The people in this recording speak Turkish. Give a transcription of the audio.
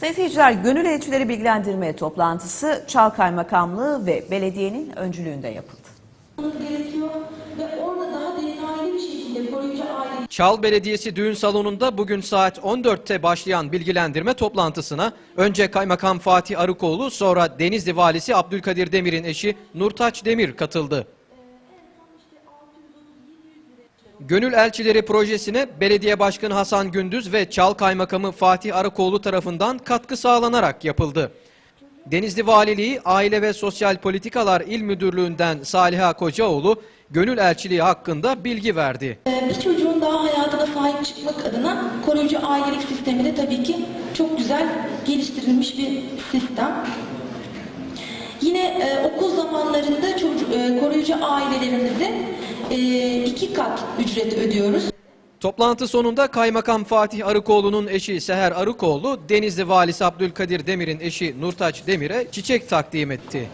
Sayın seyirciler, gönül elçileri bilgilendirme toplantısı Çal Kaymakamlığı ve belediyenin öncülüğünde yapıldı. Çal Belediyesi düğün salonunda bugün saat 14'te başlayan bilgilendirme toplantısına önce Kaymakam Fatih Arıkoğlu sonra Denizli Valisi Abdülkadir Demir'in eşi Nurtaç Demir katıldı. Gönül Elçileri projesine Belediye Başkanı Hasan Gündüz ve Çal Kaymakamı Fatih Arıkoğlu tarafından katkı sağlanarak yapıldı. Denizli Valiliği Aile ve Sosyal Politikalar İl Müdürlüğü'nden Saliha Kocaoğlu, Gönül Elçiliği hakkında bilgi verdi. Ee, bir çocuğun daha hayatına sahip çıkmak adına koruyucu ailelik sistemi de tabii ki çok güzel geliştirilmiş bir sistem. Yine e, okul zamanlarında çocuk, e, koruyucu ailelerimize e, iki kat ücret ödüyoruz. Toplantı sonunda Kaymakam Fatih Arıkoğlu'nun eşi Seher Arıkoğlu, Denizli Valisi Abdülkadir Demir'in eşi Nurtaç Demir'e çiçek takdim etti.